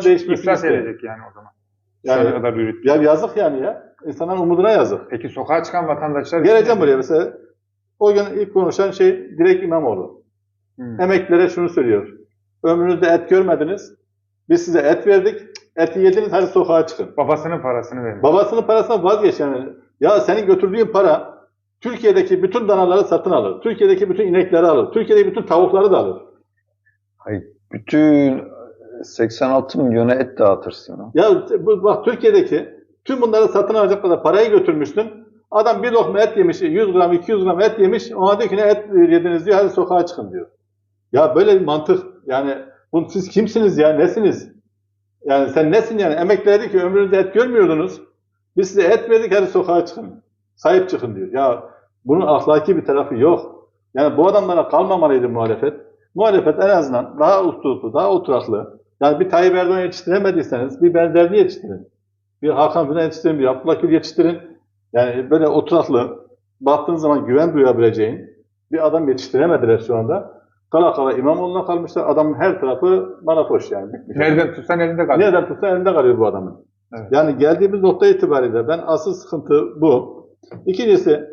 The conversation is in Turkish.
bunların değişmesini İflas edecek yani o zaman. Yani, kadar yürüttü. ya yazık yani ya. İnsanların umuduna yazık. Peki sokağa çıkan vatandaşlar... Geleceğim buraya mesela. O gün ilk konuşan şey direkt İmamoğlu. Hmm. Emeklilere şunu söylüyor. Ömrünüzde et görmediniz. Biz size et verdik. Eti yediniz hadi sokağa çıkın. Babasının parasını vermiş. Babasının parasına vazgeç yani. Ya senin götürdüğün para Türkiye'deki bütün danaları satın alır. Türkiye'deki bütün inekleri alır. Türkiye'deki bütün tavukları da alır. Hayır, bütün 86 milyona et dağıtırsın. ha. Ya bu, bak Türkiye'deki tüm bunları satın alacak kadar parayı götürmüşsün. Adam bir lokma et yemiş, 100 gram, 200 gram et yemiş. Ona diyor ki ne et yediniz diyor, hadi sokağa çıkın diyor. Ya böyle bir mantık. Yani bu, siz kimsiniz ya, nesiniz? Yani sen nesin yani? Emekliler diyor ki ömrünüzde et görmüyordunuz. Biz size et verdik, hadi sokağa çıkın. Sahip çıkın diyor. Ya bunun ahlaki bir tarafı yok. Yani bu adamlara kalmamalıydı muhalefet. Muhalefet en azından daha usturuplu, daha oturaklı. Yani bir Tayyip Erdoğan yetiştiremediyseniz bir benzerini yetiştirin. Bir Hakan Fidan yetiştirin, bir Abdullah Gül yetiştirin. Yani böyle oturaklı, baktığın zaman güven duyabileceğin bir adam yetiştiremediler şu anda. Kala kala İmamoğlu'na kalmışlar. Adamın her tarafı bana koş yani. Bitmiş. Nereden tutsan elinde kalır. Nereden tutsa elinde kalıyor bu adamın. Evet. Yani geldiğimiz nokta itibariyle ben asıl sıkıntı bu. İkincisi